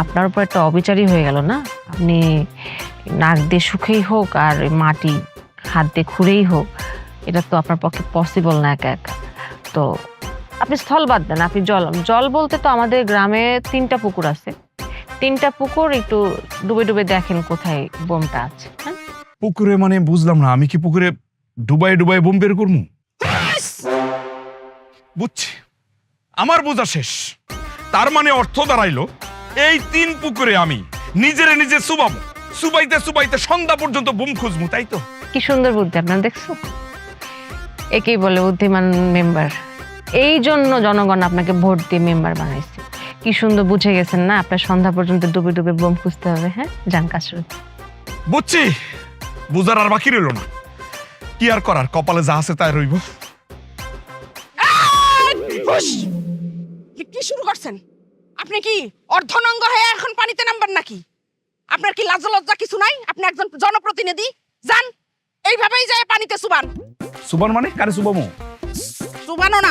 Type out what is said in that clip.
আপনার উপর একটা অবিচারই হয়ে গেল না? আপনি নাক দিয়ে সুখেই হোক আর মাটি হাত দিয়ে খুঁড়েই হোক, এটা তো আপনার পক্ষে পসিবল না এক এক। তো আপনি স্থল বাদ দেন, আপনি জল জল বলতে তো আমাদের গ্রামে তিনটা পুকুর আছে। তিনটা পুকুর একটু ডুবে ডুবে দেখেন কোথায় বোমটা আছে হ্যাঁ? পুকুরে মানে বুঝলাম না, আমি কি পুকুরে ডুবাই ডুবাই বোম বের করব? বুঝছি। আমার বোঝা শেষ। তার মানে অর্থ দাঁড়াইলো এই তিন পুকুরে আমি। নিজেরে নিজে সুবাবো। সুবাইতে সুবাইতে সন্ধ্যা পর্যন্ত বোম খুঁজবো তাই তো? কি সুন্দর বুদ্ধি আপনার দেখছ? একেই বলে বুদ্ধিমান মেম্বার। এই জন্য জনগণ আপনাকে ভোট দিয়ে মেম্বার বানাইছে। কি সুন্দর বুঝে গেছেন না? আপনার সন্ধ্যা পর্যন্ত ডুবে ডুবে বোম খুঁজতে হবে হ্যাঁ? যান কাজ শুরু। বুঝছি। বুঝার আর বাকি রইল না। কি আর করার? কপালে যা আছে তাই রইব। কি- কি শুরু করছেন? আপনি কি অর্ধনঙ্গ হয়ে এখন পানিতে নামবেন নাকি? আপনার কি লাজ লজ্জা কিছু নাই? আপনি একজন জনপ্রতিনিধি। যান এইভাবেই যায় পানিতে সুবান। সুবান মানে? কারে সুবামো? সুবানো না